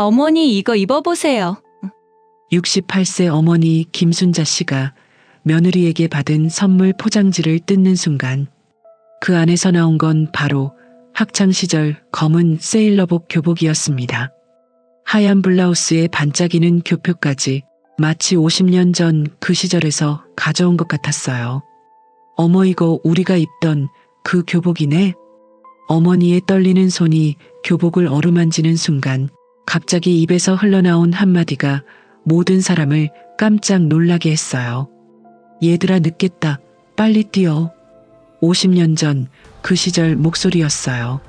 어머니 이거 입어보세요. 68세 어머니 김순자 씨가 며느리에게 받은 선물 포장지를 뜯는 순간 그 안에서 나온 건 바로 학창시절 검은 세일러복 교복이었습니다. 하얀 블라우스에 반짝이는 교표까지 마치 50년 전 그 시절에서 가져온 것 같았어요. 어머 이거 우리가 입던 그 교복이네? 어머니의 떨리는 손이 교복을 어루만지는 순간 갑자기 입에서 흘러나온 한마디가 모든 사람을 깜짝 놀라게 했어요. 얘들아 늦겠다. 빨리 뛰어. 50년 전 그 시절 목소리였어요.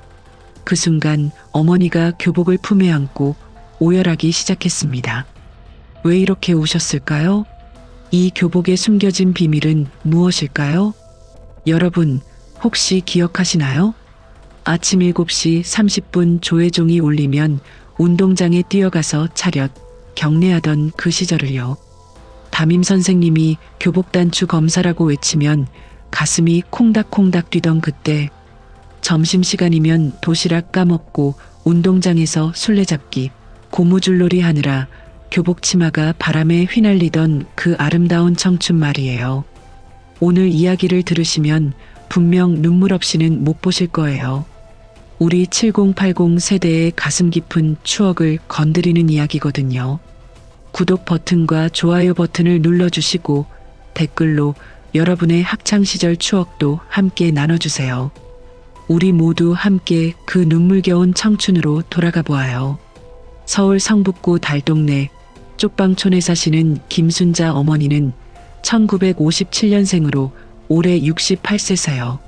그 순간 어머니가 교복을 품에 안고 오열하기 시작했습니다. 왜 이렇게 우셨을까요? 이 교복에 숨겨진 비밀은 무엇일까요? 여러분, 혹시 기억하시나요? 아침 7시 30분 조회종이 울리면 운동장에 뛰어가서 차렷, 경례하던 그 시절을요. 담임 선생님이 교복단추 검사라고 외치면 가슴이 콩닥콩닥 뛰던 그때 점심시간이면 도시락 까먹고 운동장에서 술래잡기, 고무줄놀이 하느라 교복 치마가 바람에 휘날리던 그 아름다운 청춘 말이에요. 오늘 이야기를 들으시면 분명 눈물 없이는 못 보실 거예요. 우리 7080 세대의 가슴 깊은 추억을 건드리는 이야기거든요. 구독 버튼과 좋아요 버튼을 눌러주시고 댓글로 여러분의 학창시절 추억도 함께 나눠주세요. 우리 모두 함께 그 눈물겨운 청춘으로 돌아가 보아요. 서울 성북구 달동네 쪽방촌에 사시는 김순자 어머니는 1957년생으로 올해 68세세요.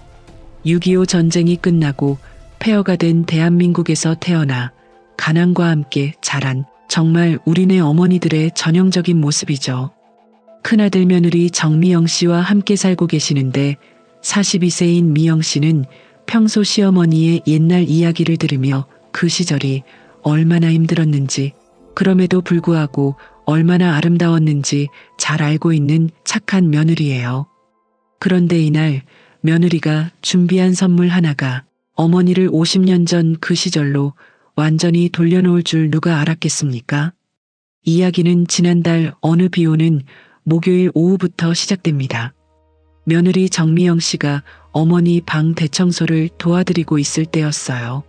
6.25 전쟁이 끝나고 폐허가 된 대한민국에서 태어나 가난과 함께 자란 정말 우리네 어머니들의 전형적인 모습이죠. 큰아들 며느리 정미영 씨와 함께 살고 계시는데 42세인 미영 씨는 평소 시어머니의 옛날 이야기를 들으며 그 시절이 얼마나 힘들었는지 그럼에도 불구하고 얼마나 아름다웠는지 잘 알고 있는 착한 며느리예요. 그런데 이날 며느리가 준비한 선물 하나가 어머니를 50년 전 그 시절로 완전히 돌려놓을 줄 누가 알았겠습니까? 이야기는 지난달 어느 비 오는 목요일 오후부터 시작됩니다. 며느리 정미영 씨가 어머니 방 대청소를 도와드리고 있을 때였어요.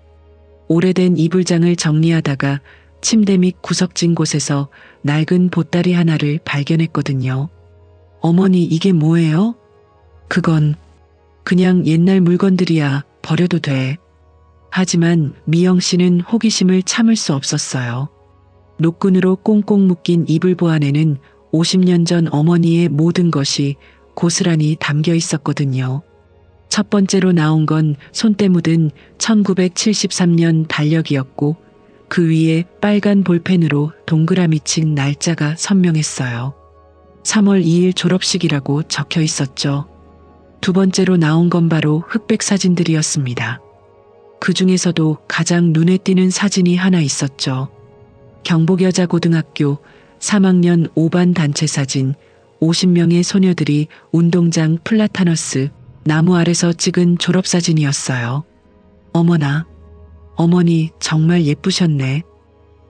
오래된 이불장을 정리하다가 침대 밑 구석진 곳에서 낡은 보따리 하나를 발견했거든요. 어머니 이게 뭐예요? 그건 그냥 옛날 물건들이야 버려도 돼. 하지만 미영 씨는 호기심을 참을 수 없었어요. 노끈으로 꽁꽁 묶인 이불 보 안에는 50년 전 어머니의 모든 것이 고스란히 담겨 있었거든요. 첫 번째로 나온 건 손때 묻은 1973년 달력이었고 그 위에 빨간 볼펜으로 동그라미 친 날짜가 선명했어요. 3월 2일 졸업식이라고 적혀 있었죠. 두 번째로 나온 건 바로 흑백 사진들이었습니다. 그 중에서도 가장 눈에 띄는 사진이 하나 있었죠. 경복여자고등학교 3학년 5반 단체 사진 50명의 소녀들이 운동장 플라타너스 나무 아래서 찍은 졸업사진이었어요. 어머나, 어머니 정말 예쁘셨네.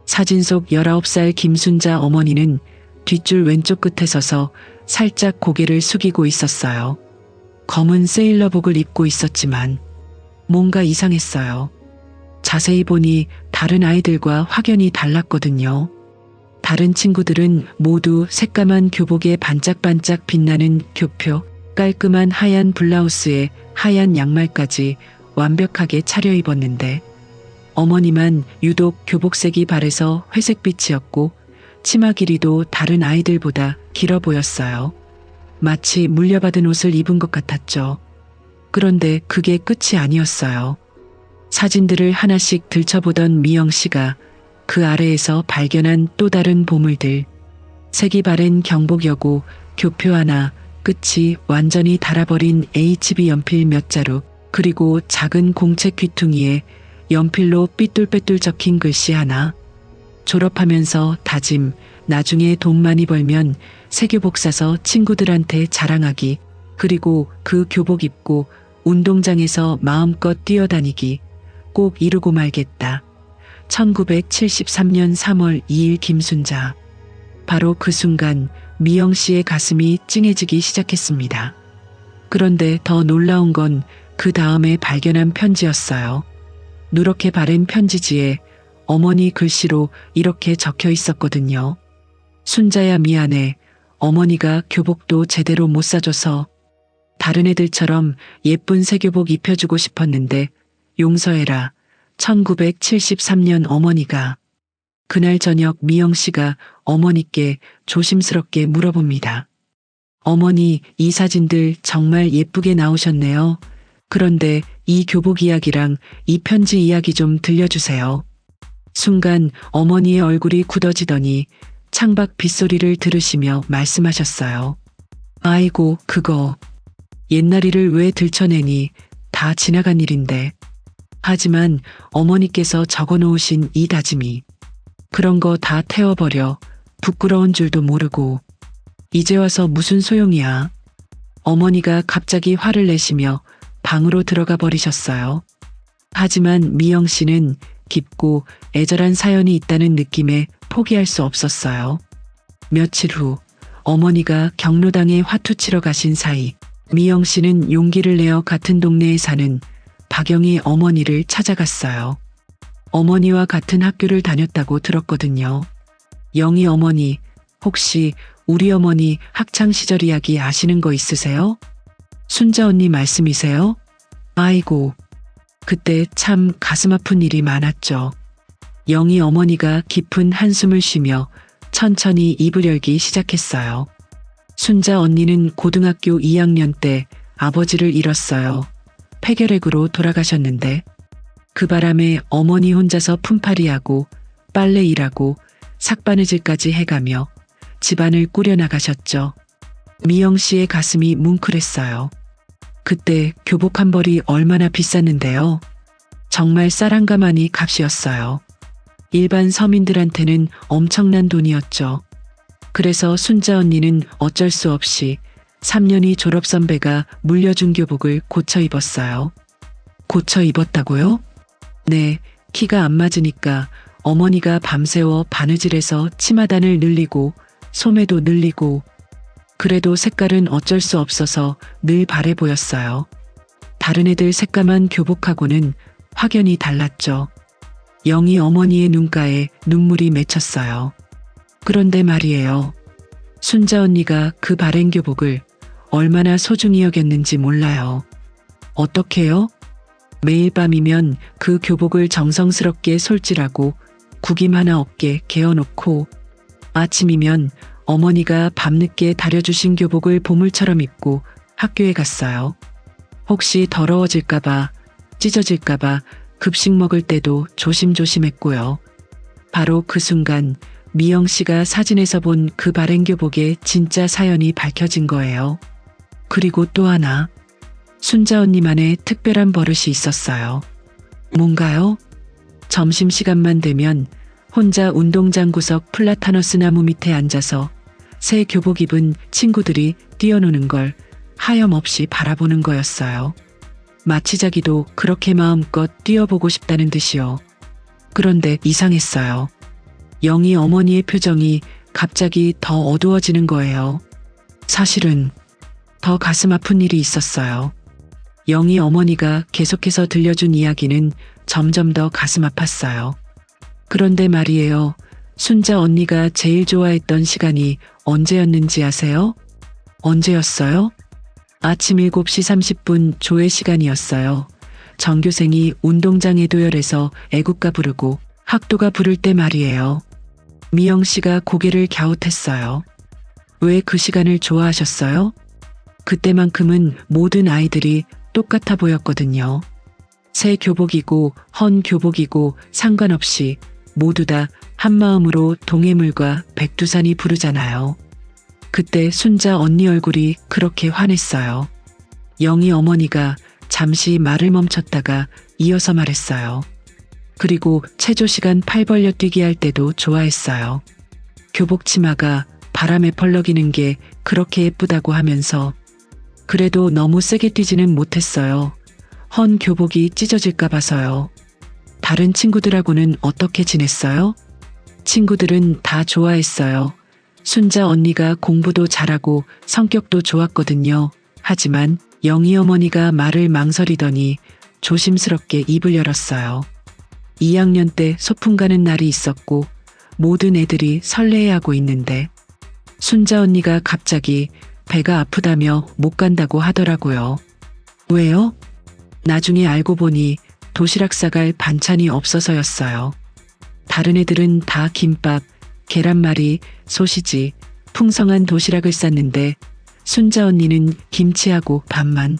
사진 속 19살 김순자 어머니는 뒷줄 왼쪽 끝에 서서 살짝 고개를 숙이고 있었어요. 검은 세일러복을 입고 있었지만 뭔가 이상했어요. 자세히 보니 다른 아이들과 확연히 달랐거든요. 다른 친구들은 모두 새까만 교복에 반짝반짝 빛나는 교표, 깔끔한 하얀 블라우스에 하얀 양말까지 완벽하게 차려입었는데 어머니만 유독 교복색이 바래서 회색빛이었고 치마 길이도 다른 아이들보다 길어 보였어요. 마치 물려받은 옷을 입은 것 같았죠. 그런데 그게 끝이 아니었어요. 사진들을 하나씩 들춰보던 미영 씨가 그 아래에서 발견한 또 다른 보물들. 색이 바랜 경복여고 교표 하나, 끝이 완전히 닳아버린 HB 연필 몇 자루, 그리고 작은 공책 귀퉁이에 연필로 삐뚤빼뚤 적힌 글씨 하나. 졸업하면서 다짐, 나중에 돈 많이 벌면 새 교복 사서 친구들한테 자랑하기, 그리고 그 교복 입고 운동장에서 마음껏 뛰어다니기, 꼭 이루고 말겠다. 1973년 3월 2일 김순자. 바로 그 순간 미영 씨의 가슴이 찡해지기 시작했습니다. 그런데 더 놀라운 건 그 다음에 발견한 편지였어요. 누렇게 바랜 편지지에 어머니 글씨로 이렇게 적혀 있었거든요. 순자야 미안해. 어머니가 교복도 제대로 못 사줘서 다른 애들처럼 예쁜 새 교복 입혀주고 싶었는데 용서해라. 1973년 어머니가 그날 저녁 미영 씨가 어머니께 조심스럽게 물어봅니다. 어머니, 이 사진들 정말 예쁘게 나오셨네요. 그런데 이 교복 이야기랑 이 편지 이야기 좀 들려주세요. 순간 어머니의 얼굴이 굳어지더니 창밖 빗소리를 들으시며 말씀하셨어요. 아이고, 그거. 옛날 일을 왜 들춰내니 다 지나간 일인데. 하지만 어머니께서 적어 놓으신 이 다짐이 그런 거 다 태워버려 부끄러운 줄도 모르고 이제 와서 무슨 소용이야. 어머니가 갑자기 화를 내시며 방으로 들어가 버리셨어요. 하지만 미영 씨는 깊고 애절한 사연이 있다는 느낌에 포기할 수 없었어요. 며칠 후 어머니가 경로당에 화투 치러 가신 사이 미영 씨는 용기를 내어 같은 동네에 사는 박영희 어머니를 찾아갔어요. 어머니와 같은 학교를 다녔다고 들었거든요. 영희 어머니, 혹시 우리 어머니 학창 시절 이야기 아시는 거 있으세요? 순자 언니 말씀이세요? 아이고, 그때 참 가슴 아픈 일이 많았죠. 영희 어머니가 깊은 한숨을 쉬며 천천히 입을 열기 시작했어요. 순자 언니는 고등학교 2학년 때 아버지를 잃었어요. 폐결핵으로 돌아가셨는데 그 바람에 어머니 혼자서 품팔이하고 빨래 일하고 삭바느질까지 해가며 집안을 꾸려나가셨죠. 미영 씨의 가슴이 뭉클했어요. 그때 교복 한 벌이 얼마나 비쌌는데요. 정말 쌀 한 가마니 값이었어요. 일반 서민들한테는 엄청난 돈이었죠. 그래서 순자 언니는 어쩔 수 없이 3년이 졸업 선배가 물려준 교복을 고쳐 입었어요. 고쳐 입었다고요? 네, 키가 안 맞으니까 어머니가 밤새워 바느질해서 치마단을 늘리고 소매도 늘리고 그래도 색깔은 어쩔 수 없어서 늘 바래 보였어요. 다른 애들 새까만 교복하고는 확연히 달랐죠. 영희 어머니의 눈가에 눈물이 맺혔어요. 그런데 말이에요. 순자 언니가 그 바랜 교복을 얼마나 소중히 여겼는지 몰라요. 어떻게요? 매일 밤이면 그 교복을 정성스럽게 솔질하고 구김 하나 없게 개어놓고 아침이면 어머니가 밤늦게 다려주신 교복을 보물처럼 입고 학교에 갔어요. 혹시 더러워질까봐, 찢어질까봐 급식 먹을 때도 조심조심했고요. 바로 그 순간 미영 씨가 사진에서 본그 바랜 교복의 진짜 사연이 밝혀진 거예요. 그리고 또 하나, 순자 언니만의 특별한 버릇이 있었어요. 뭔가요? 점심시간만 되면 혼자 운동장 구석 플라타너스 나무 밑에 앉아서 새 교복 입은 친구들이 뛰어노는 걸 하염없이 바라보는 거였어요. 마치 자기도 그렇게 마음껏 뛰어보고 싶다는 듯이요. 그런데 이상했어요. 영희 어머니의 표정이 갑자기 더 어두워지는 거예요. 사실은 더 가슴 아픈 일이 있었어요. 영희 어머니가 계속해서 들려준 이야기는 점점 더 가슴 아팠어요. 그런데 말이에요. 순자 언니가 제일 좋아했던 시간이 언제였는지 아세요? 언제였어요? 아침 7시 30분 조회 시간이었어요. 전교생이 운동장에 도열해서 애국가 부르고 학도가 부를 때 말이에요. 미영 씨가 고개를 갸웃했어요. 왜 그 시간을 좋아하셨어요? 그때만큼은 모든 아이들이 똑같아 보였거든요. 새 교복이고 헌 교복이고 상관없이 모두 다 한마음으로 동해물과 백두산이 부르잖아요. 그때 순자 언니 얼굴이 그렇게 환했어요. 영희 어머니가 잠시 말을 멈췄다가 이어서 말했어요. 그리고 체조 시간 팔 벌려 뛰기 할 때도 좋아했어요. 교복 치마가 바람에 펄럭이는 게 그렇게 예쁘다고 하면서 그래도 너무 세게 뛰지는 못했어요. 헌 교복이 찢어질까 봐서요. 다른 친구들하고는 어떻게 지냈어요? 친구들은 다 좋아했어요. 순자 언니가 공부도 잘하고 성격도 좋았거든요. 하지만 영희 어머니가 말을 망설이더니 조심스럽게 입을 열었어요. 2학년 때 소풍 가는 날이 있었고 모든 애들이 설레해하고 있는데 순자 언니가 갑자기 배가 아프다며 못 간다고 하더라고요. 왜요? 나중에 알고 보니 도시락 싸갈 반찬이 없어서였어요. 다른 애들은 다 김밥, 계란말이, 소시지, 풍성한 도시락을 쌌는데 순자 언니는 김치하고 밥만.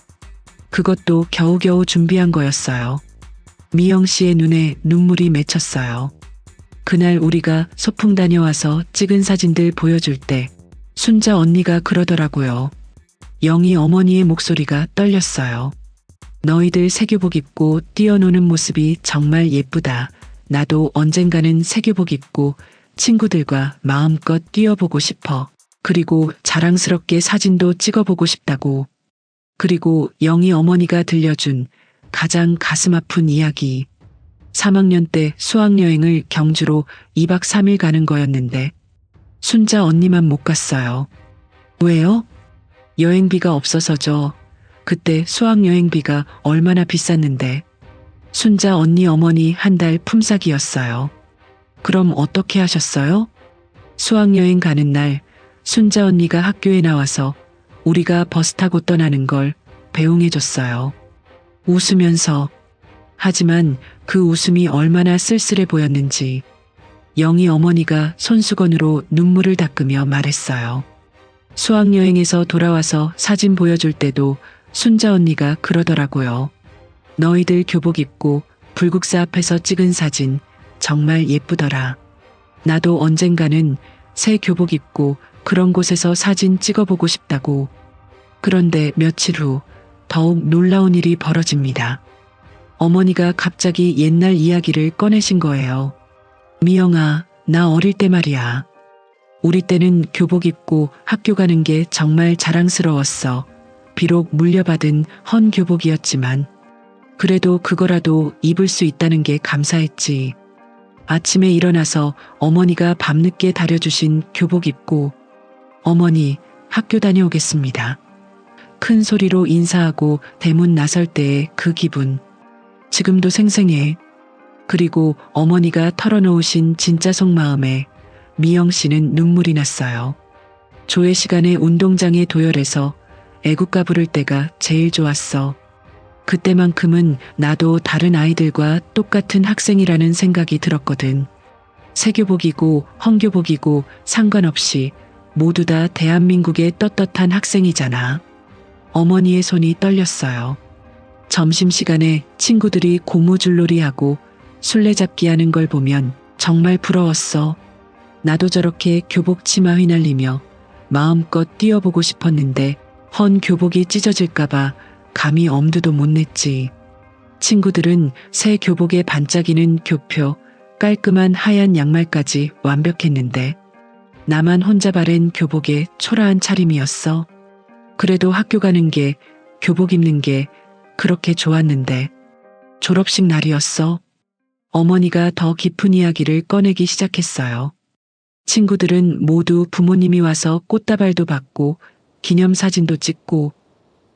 그것도 겨우겨우 준비한 거였어요. 미영 씨의 눈에 눈물이 맺혔어요. 그날 우리가 소풍 다녀와서 찍은 사진들 보여줄 때 순자 언니가 그러더라고요. 영희 어머니의 목소리가 떨렸어요. 너희들 세교복 입고 뛰어노는 모습이 정말 예쁘다. 나도 언젠가는 세교복 입고 친구들과 마음껏 뛰어보고 싶어. 그리고 자랑스럽게 사진도 찍어보고 싶다고. 그리고 영희 어머니가 들려준 가장 가슴 아픈 이야기. 3학년 때 수학여행을 경주로 2박 3일 가는 거였는데 순자 언니만 못 갔어요. 왜요? 여행비가 없어서죠. 그때 수학여행비가 얼마나 비쌌는데. 순자 언니 어머니 한 달 품삯이었어요. 그럼 어떻게 하셨어요? 수학여행 가는 날 순자 언니가 학교에 나와서 우리가 버스 타고 떠나는 걸 배웅해줬어요. 웃으면서. 하지만 그 웃음이 얼마나 쓸쓸해 보였는지 영희 어머니가 손수건으로 눈물을 닦으며 말했어요. 수학여행에서 돌아와서 사진 보여줄 때도 순자 언니가 그러더라고요. 너희들 교복 입고 불국사 앞에서 찍은 사진 정말 예쁘더라. 나도 언젠가는 새 교복 입고 그런 곳에서 사진 찍어보고 싶다고. 그런데 며칠 후 더욱 놀라운 일이 벌어집니다. 어머니가 갑자기 옛날 이야기를 꺼내신 거예요. 미영아, 나 어릴 때 말이야. 우리 때는 교복 입고 학교 가는 게 정말 자랑스러웠어. 비록 물려받은 헌 교복이었지만, 그래도 그거라도 입을 수 있다는 게 감사했지. 아침에 일어나서 어머니가 밤늦게 다려주신 교복 입고, 어머니, 학교 다녀오겠습니다. 큰 소리로 인사하고 대문 나설 때의 그 기분. 지금도 생생해. 그리고 어머니가 털어놓으신 진짜 속마음에 미영 씨는 눈물이 났어요. 조회 시간에 운동장에 도열해서 애국가 부를 때가 제일 좋았어. 그때만큼은 나도 다른 아이들과 똑같은 학생이라는 생각이 들었거든. 세교복이고 헝교복이고 상관없이 모두 다 대한민국의 떳떳한 학생이잖아. 어머니의 손이 떨렸어요. 점심시간에 친구들이 고무줄놀이하고 술래잡기 하는 걸 보면 정말 부러웠어. 나도 저렇게 교복 치마 휘날리며 마음껏 뛰어보고 싶었는데 헌 교복이 찢어질까봐 감히 엄두도 못 냈지. 친구들은 새 교복에 반짝이는 교표, 깔끔한 하얀 양말까지 완벽했는데 나만 혼자 바랜 교복에 초라한 차림이었어. 그래도 학교 가는 게 교복 입는 게 그렇게 좋았는데 졸업식 날이었어. 어머니가 더 깊은 이야기를 꺼내기 시작했어요. 친구들은 모두 부모님이 와서 꽃다발도 받고 기념사진도 찍고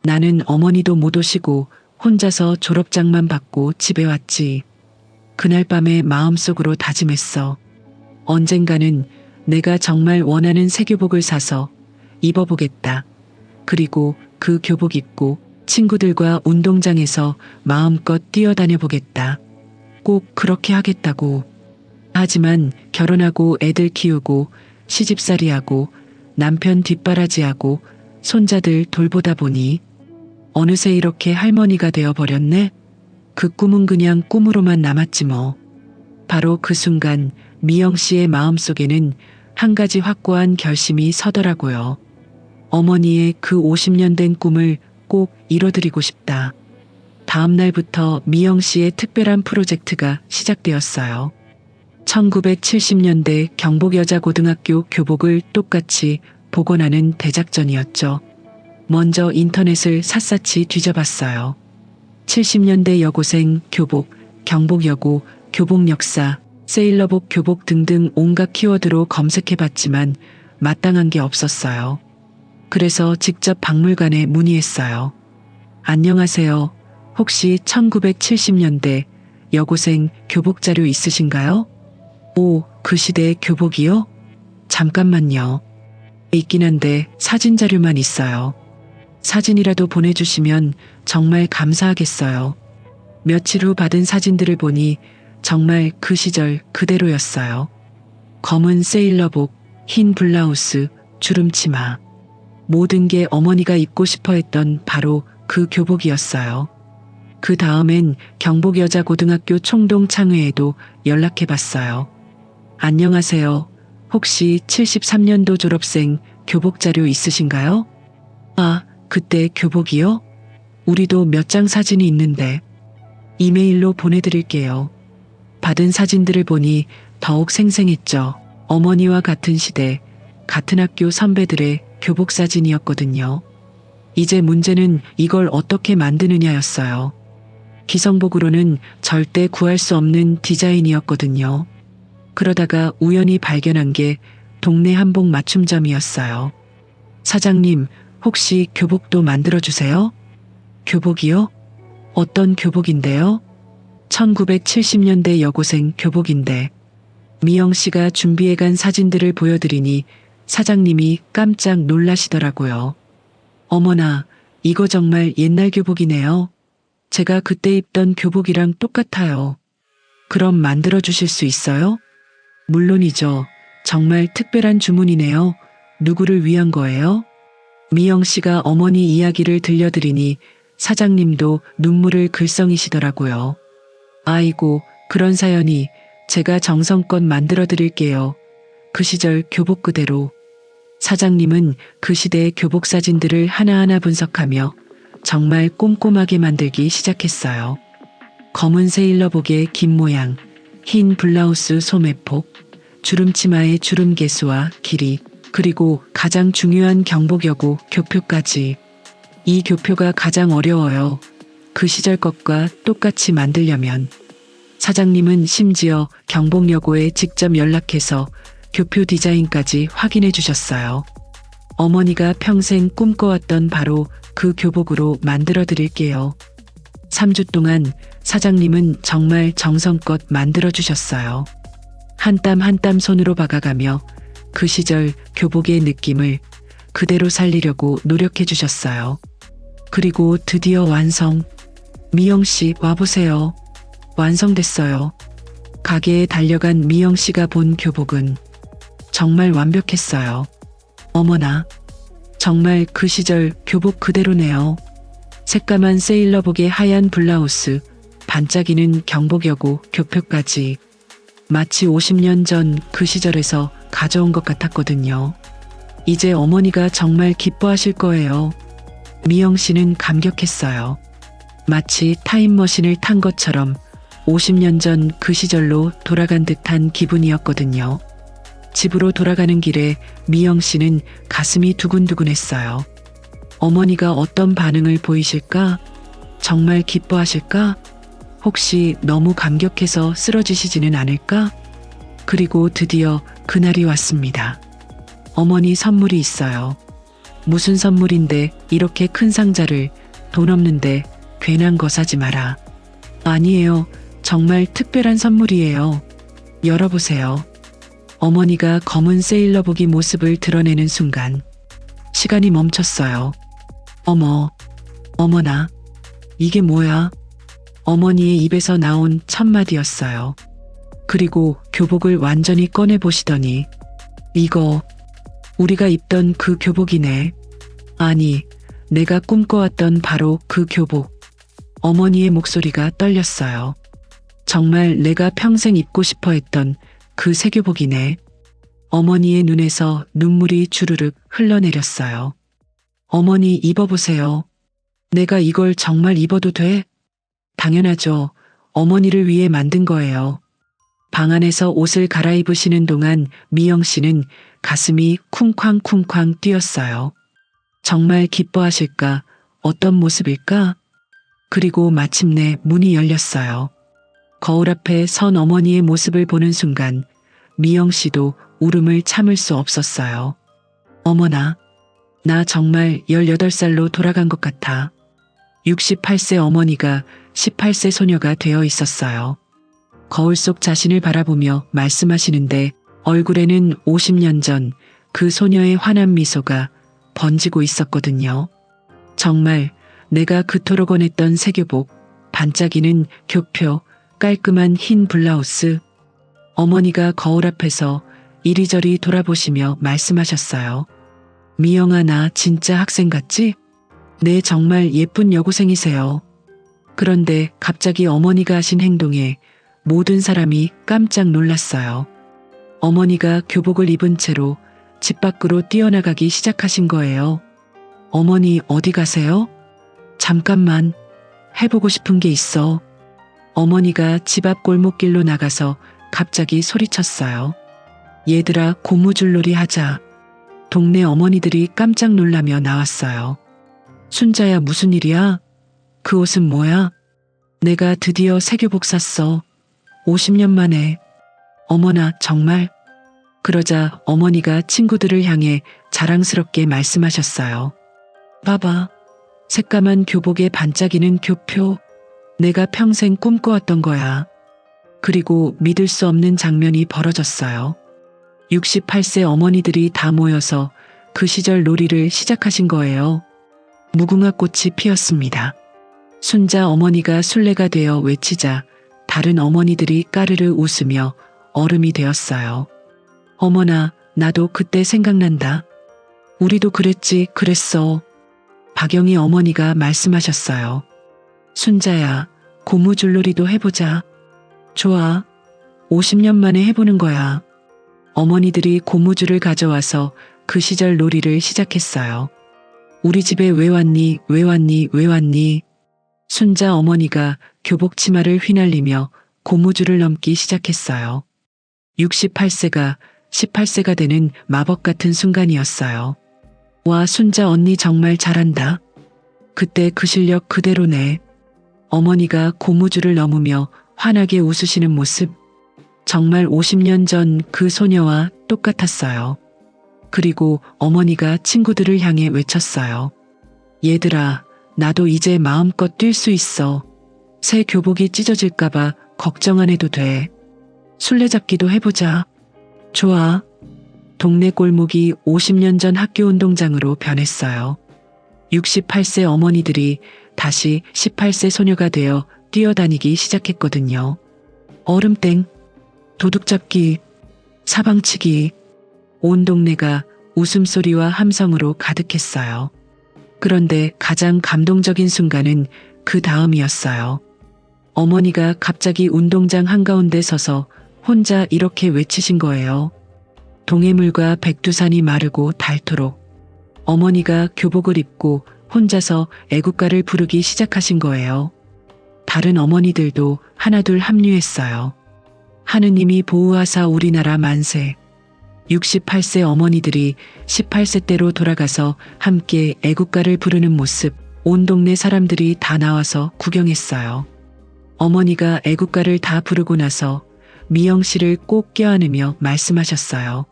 나는 어머니도 못 오시고 혼자서 졸업장만 받고 집에 왔지. 그날 밤에 마음속으로 다짐했어. 언젠가는 내가 정말 원하는 새 교복을 사서 입어보겠다. 그리고 그 교복 입고 친구들과 운동장에서 마음껏 뛰어다녀 보겠다. 꼭 그렇게 하겠다고. 하지만 결혼하고 애들 키우고 시집살이하고 남편 뒷바라지하고 손자들 돌보다 보니 어느새 이렇게 할머니가 되어 버렸네? 그 꿈은 그냥 꿈으로만 남았지 뭐. 바로 그 순간 미영 씨의 마음 속에는 한 가지 확고한 결심이 서더라고요. 어머니의 그 50년 된 꿈을 꼭 이뤄드리고 싶다. 다음 날부터 미영 씨의 특별한 프로젝트가 시작되었어요. 1970년대 경북여자고등학교 교복을 똑같이 복원하는 대작전이었죠. 먼저 인터넷을 샅샅이 뒤져봤어요. 70년대 여고생 교복, 경복여고, 교복 역사, 세일러복 교복 등등 온갖 키워드로 검색해봤지만 마땅한 게 없었어요. 그래서 직접 박물관에 문의했어요. 안녕하세요. 혹시 1970년대 여고생 교복 자료 있으신가요? 오, 그 시대의 교복이요? 잠깐만요. 있긴 한데 사진 자료만 있어요. 사진이라도 보내주시면 정말 감사하겠어요. 며칠 후 받은 사진들을 보니 정말 그 시절 그대로였어요. 검은 세일러복, 흰 블라우스, 주름치마. 모든 게 어머니가 입고 싶어 했던 바로 그 교복이었어요. 그 다음엔 경북여자고등학교 총동창회에도 연락해 봤어요. 안녕하세요. 혹시 73년도 졸업생 교복 자료 있으신가요? 아, 그때 교복이요? 우리도 몇 장 사진이 있는데 이메일로 보내드릴게요. 받은 사진들을 보니 더욱 생생했죠. 어머니와 같은 시대, 같은 학교 선배들의 교복 사진이었거든요. 이제 문제는 이걸 어떻게 만드느냐였어요. 기성복으로는 절대 구할 수 없는 디자인이었거든요. 그러다가 우연히 발견한 게 동네 한복 맞춤점이었어요. 사장님, 혹시 교복도 만들어주세요? 교복이요? 어떤 교복인데요? 1970년대 여고생 교복인데 미영 씨가 준비해간 사진들을 보여드리니 사장님이 깜짝 놀라시더라고요. 어머나, 이거 정말 옛날 교복이네요. 제가 그때 입던 교복이랑 똑같아요. 그럼 만들어 주실 수 있어요? 물론이죠. 정말 특별한 주문이네요. 누구를 위한 거예요? 미영 씨가 어머니 이야기를 들려드리니 사장님도 눈물을 글썽이시더라고요. 아이고, 그런 사연이 제가 정성껏 만들어 드릴게요. 그 시절 교복 그대로. 사장님은 그 시대의 교복 사진들을 하나하나 분석하며 정말 꼼꼼하게 만들기 시작했어요. 검은 세일러복의 긴 모양, 흰 블라우스 소매폭, 주름 치마의 주름 개수와 길이, 그리고 가장 중요한 경복여고 교표까지. 이 교표가 가장 어려워요. 그 시절 것과 똑같이 만들려면. 사장님은 심지어 경복여고에 직접 연락해서 교표 디자인까지 확인해 주셨어요. 어머니가 평생 꿈꿔왔던 바로 그 교복으로 만들어 드릴게요. 3주 동안 사장님은 정말 정성껏 만들어 주셨어요. 한 땀 한 땀 손으로 박아가며 그 시절 교복의 느낌을 그대로 살리려고 노력해 주셨어요. 그리고 드디어 완성. 미영 씨 와보세요. 완성됐어요. 가게에 달려간 미영 씨가 본 교복은 정말 완벽했어요. 어머나, 정말 그 시절 교복 그대로네요. 새까만 세일러복의 하얀 블라우스, 반짝이는 경복여고 교표까지 마치 50년 전 그 시절에서 가져온 것 같았거든요. 이제 어머니가 정말 기뻐하실 거예요. 미영 씨는 감격했어요. 마치 타임머신을 탄 것처럼 50년 전 그 시절로 돌아간 듯한 기분이었거든요. 집으로 돌아가는 길에 미영 씨는 가슴이 두근두근했어요. 어머니가 어떤 반응을 보이실까? 정말 기뻐하실까? 혹시 너무 감격해서 쓰러지시지는 않을까? 그리고 드디어 그날이 왔습니다. 어머니 선물이 있어요. 무슨 선물인데 이렇게 큰 상자를 돈 없는데 괜한 거 사지 마라. 아니에요. 정말 특별한 선물이에요. 열어보세요. 어머니가 검은 세일러복이 모습을 드러내는 순간 시간이 멈췄어요. 어머, 어머나, 이게 뭐야? 어머니의 입에서 나온 첫 마디였어요. 그리고 교복을 완전히 꺼내 보시더니 이거 우리가 입던 그 교복이네. 아니, 내가 꿈꿔왔던 바로 그 교복. 어머니의 목소리가 떨렸어요. 정말 내가 평생 입고 싶어 했던 그 새 교복이네. 어머니의 눈에서 눈물이 주르륵 흘러내렸어요. 어머니 입어보세요. 내가 이걸 정말 입어도 돼? 당연하죠. 어머니를 위해 만든 거예요. 방 안에서 옷을 갈아입으시는 동안 미영 씨는 가슴이 쿵쾅쿵쾅 뛰었어요. 정말 기뻐하실까? 어떤 모습일까? 그리고 마침내 문이 열렸어요. 거울 앞에 선 어머니의 모습을 보는 순간 미영 씨도 울음을 참을 수 없었어요. 어머나, 나 정말 18살로 돌아간 것 같아. 68세 어머니가 18세 소녀가 되어 있었어요. 거울 속 자신을 바라보며 말씀하시는데 얼굴에는 50년 전 그 소녀의 환한 미소가 번지고 있었거든요. 정말 내가 그토록 원했던 새교복, 반짝이는 교표, 깔끔한 흰 블라우스. 어머니가 거울 앞에서 이리저리 돌아보시며 말씀하셨어요. 미영아, 나 진짜 학생 같지? 네, 정말 예쁜 여고생이세요. 그런데 갑자기 어머니가 하신 행동에 모든 사람이 깜짝 놀랐어요. 어머니가 교복을 입은 채로 집 밖으로 뛰어나가기 시작하신 거예요. 어머니 어디 가세요? 잠깐만 해보고 싶은 게 있어. 어머니가 집 앞 골목길로 나가서 갑자기 소리쳤어요. 얘들아 고무줄놀이 하자. 동네 어머니들이 깜짝 놀라며 나왔어요. 순자야 무슨 일이야? 그 옷은 뭐야? 내가 드디어 새 교복 샀어. 50년 만에. 어머나 정말? 그러자 어머니가 친구들을 향해 자랑스럽게 말씀하셨어요. 봐봐. 새까만 교복에 반짝이는 교표. 내가 평생 꿈꿔왔던 거야. 그리고 믿을 수 없는 장면이 벌어졌어요. 68세 어머니들이 다 모여서 그 시절 놀이를 시작하신 거예요. 무궁화 꽃이 피었습니다. 순자 어머니가 순례가 되어 외치자 다른 어머니들이 까르르 웃으며 얼음이 되었어요. 어머나, 나도 그때 생각난다. 우리도 그랬지, 그랬어. 박영희 어머니가 말씀하셨어요. 순자야, 고무줄놀이도 해보자. 좋아. 50년 만에 해보는 거야. 어머니들이 고무줄을 가져와서 그 시절 놀이를 시작했어요. 우리 집에 왜 왔니, 왜 왔니, 왜 왔니? 순자 어머니가 교복 치마를 휘날리며 고무줄을 넘기 시작했어요. 68세가 18세가 되는 마법 같은 순간이었어요. 와, 순자 언니 정말 잘한다. 그때 그 실력 그대로네. 어머니가 고무줄을 넘으며 환하게 웃으시는 모습. 정말 50년 전 그 소녀와 똑같았어요. 그리고 어머니가 친구들을 향해 외쳤어요. 얘들아, 나도 이제 마음껏 뛸 수 있어. 새 교복이 찢어질까봐 걱정 안 해도 돼. 술래잡기도 해보자. 좋아. 동네 골목이 50년 전 학교 운동장으로 변했어요. 68세 어머니들이 다시 18세 소녀가 되어 뛰어다니기 시작했거든요. 얼음땡, 도둑잡기, 사방치기, 온 동네가 웃음소리와 함성으로 가득했어요. 그런데 가장 감동적인 순간은 그 다음이었어요. 어머니가 갑자기 운동장 한가운데 서서 혼자 이렇게 외치신 거예요. 동해물과 백두산이 마르고 닳도록 어머니가 교복을 입고 혼자서 애국가를 부르기 시작하신 거예요. 다른 어머니들도 하나둘 합류했어요. 하느님이 보호하사 우리나라 만세. 68세 어머니들이 18세 때로 돌아가서 함께 애국가를 부르는 모습, 온 동네 사람들이 다 나와서 구경했어요. 어머니가 애국가를 다 부르고 나서 미영 씨를 꼭 껴안으며 말씀하셨어요.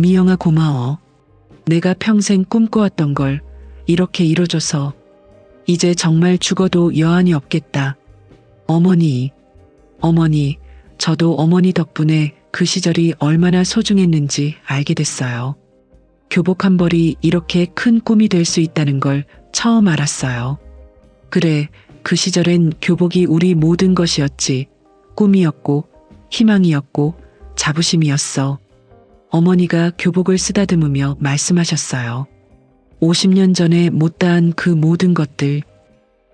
미영아 고마워. 내가 평생 꿈꿔왔던 걸 이렇게 이뤄줘서 이제 정말 죽어도 여한이 없겠다. 어머니, 어머니, 저도 어머니 덕분에 그 시절이 얼마나 소중했는지 알게 됐어요. 교복 한 벌이 이렇게 큰 꿈이 될 수 있다는 걸 처음 알았어요. 그래, 그 시절엔 교복이 우리 모든 것이었지. 꿈이었고, 희망이었고, 자부심이었어. 어머니가 교복을 쓰다듬으며 말씀하셨어요. 50년 전에 못다한 그 모든 것들,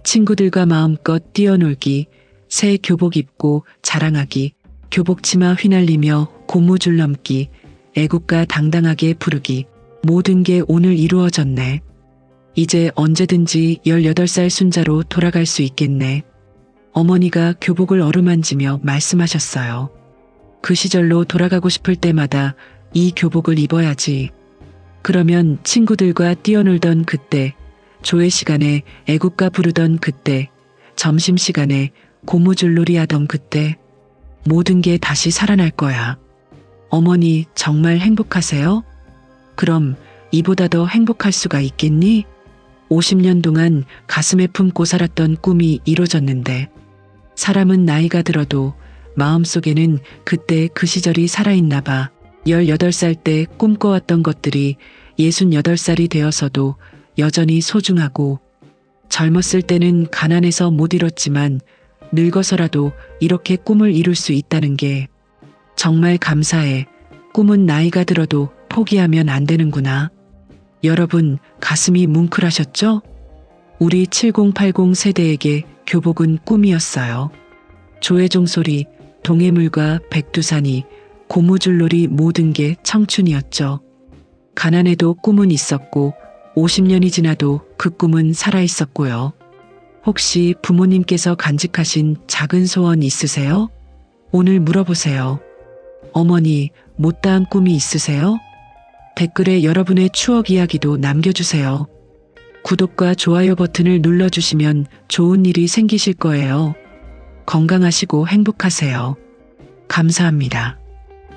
친구들과 마음껏 뛰어놀기, 새 교복 입고 자랑하기, 교복 치마 휘날리며 고무줄 넘기, 애국가 당당하게 부르기, 모든 게 오늘 이루어졌네. 이제 언제든지 18살 순자로 돌아갈 수 있겠네. 어머니가 교복을 어루만지며 말씀하셨어요. 그 시절로 돌아가고 싶을 때마다 이 교복을 입어야지. 그러면 친구들과 뛰어놀던 그때, 조회 시간에 애국가 부르던 그때, 점심시간에 고무줄놀이 하던 그때, 모든 게 다시 살아날 거야. 어머니 정말 행복하세요? 그럼 이보다 더 행복할 수가 있겠니? 50년 동안 가슴에 품고 살았던 꿈이 이루어졌는데 사람은 나이가 들어도 마음속에는 그때 그 시절이 살아있나 봐. 18살 때 꿈꿔왔던 것들이 68살이 되어서도 여전히 소중하고 젊었을 때는 가난해서 못 이뤘지만 늙어서라도 이렇게 꿈을 이룰 수 있다는 게 정말 감사해. 꿈은 나이가 들어도 포기하면 안 되는구나. 여러분 가슴이 뭉클하셨죠? 우리 7080 세대에게 교복은 꿈이었어요. 조혜종 소리, 동해물과 백두산이, 고무줄놀이 모든 게 청춘이었죠. 가난해도 꿈은 있었고 50년이 지나도 그 꿈은 살아있었고요. 혹시 부모님께서 간직하신 작은 소원 있으세요? 오늘 물어보세요. 어머니, 못다한 꿈이 있으세요? 댓글에 여러분의 추억 이야기도 남겨주세요. 구독과 좋아요 버튼을 눌러주시면 좋은 일이 생기실 거예요. 건강하시고 행복하세요. 감사합니다.